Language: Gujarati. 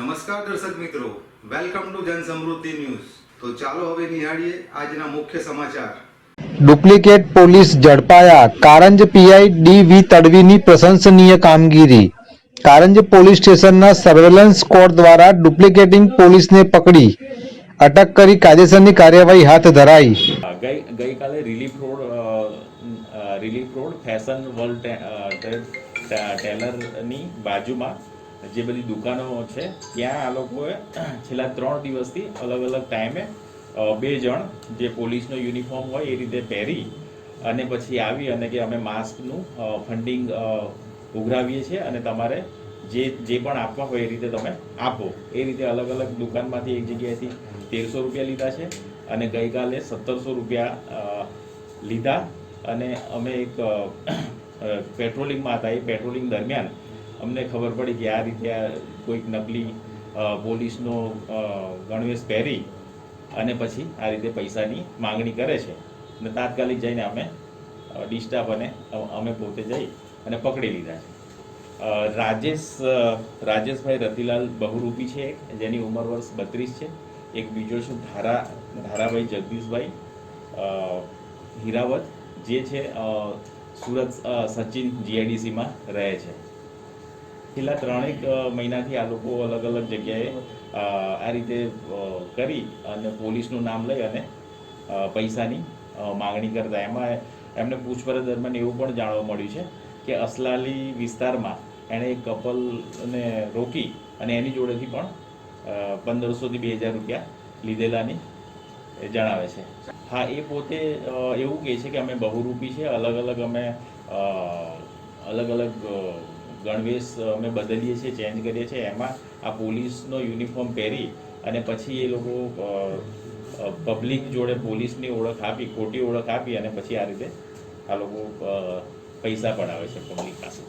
નમસ્કાર દર્શક મિત્રો. વેલકમ ટુ જન સમૃદ્ધિ ન્યૂઝ તો ચાલો હવે નિહાળીએ આજના મુખ્ય સમાચાર. ડુપ્લિકેટ પોલીસ ઝડપાયા. કારંજ પીઆઈ ડી વી તડવીની પ્રશંસનીય કામગીરી. કારંજ પોલીસ સ્ટેશનના સર્વેલન્સ સ્કોડ દ્વારા ડુપ્લિકેટિંગ પોલીસને પકડી. અટક કરી કાયદેસરની કાર્યવાહી હાથ ધરાઈ. ગઈકાલે relief road relief road fashion world ટેલરની બાજુમાં જે બધી દુકાનો છે, ત્યાં આ લોકોએ છેલ્લા ત્રણ દિવસથી અલગ અલગ ટાઈમે બે જણ જે પોલીસનો યુનિફોર્મ હોય એ રીતે પહેરી અને પછી આવી અને કે અમે માસ્કનું ફંડિંગ ઉઘરાવીએ છીએ અને તમારે જે જે પણ આપવા હોય એ રીતે તમે આપો. એ રીતે અલગ અલગ દુકાનમાંથી એક જગ્યાએથી તેરસો રૂપિયા લીધા છે અને ગઈકાલે સત્તરસો રૂપિયા લીધા. અને અમે એક પેટ્રોલિંગમાં હતા. એ પેટ્રોલિંગ દરમિયાન અમને ખબર પડી કે આ રીતે આ કોઈક નકલી પોલીસનો ગણવેશ પહેરી અને પછી આ રીતે પૈસાની માંગણી કરે છે. અને તાત્કાલિક જઈને અમે ડિસ્ટાફ અને અમે પોતે જઈ અને પકડી લીધા છે. રાજેશ રાજેશભાઈ રતિલાલ બહુરૂપી છે જેની ઉંમર વર્ષ બત્રીસ છે. એક બીજો છે ધારા, ધારાભાઈ જગદીશભાઈ હીરાવત, જે છે સુરત સચિન જીઆઈડીસીમાં રહે છે. છેલ્લા ત્રણેક મહિનાથી આ લોકો અલગ અલગ જગ્યાએ આ રીતે કરી અને પોલીસનું નામ લઈ અને પૈસાની માગણી કરતા. એમાં એમને પૂછપરછ દરમિયાન એવું પણ જાણવા મળ્યું છે કે અસલાલી વિસ્તારમાં એણે એક કપલને રોકી અને એની જોડેથી પણ પંદરસોથી બે હજાર રૂપિયા લીધેલાની જણાવે છે. હા, એ પોતે એવું કહે છે કે અમે બહુરૂપી છે. અલગ અલગ અમે અલગ અલગ ગણવેશ અમે બદલીએ છીએ ચેન્જ કરીએ છીએ. એમાં આ પોલીસનો યુનિફોર્મ પહેરી અને પછી એ લોકો પબ્લિક જોડે પોલીસની ઓળખ આપી, ખોટી ઓળખ આપી અને પછી આ રીતે આ લોકો પૈસા પડાવે છે પબ્લિક પાસે.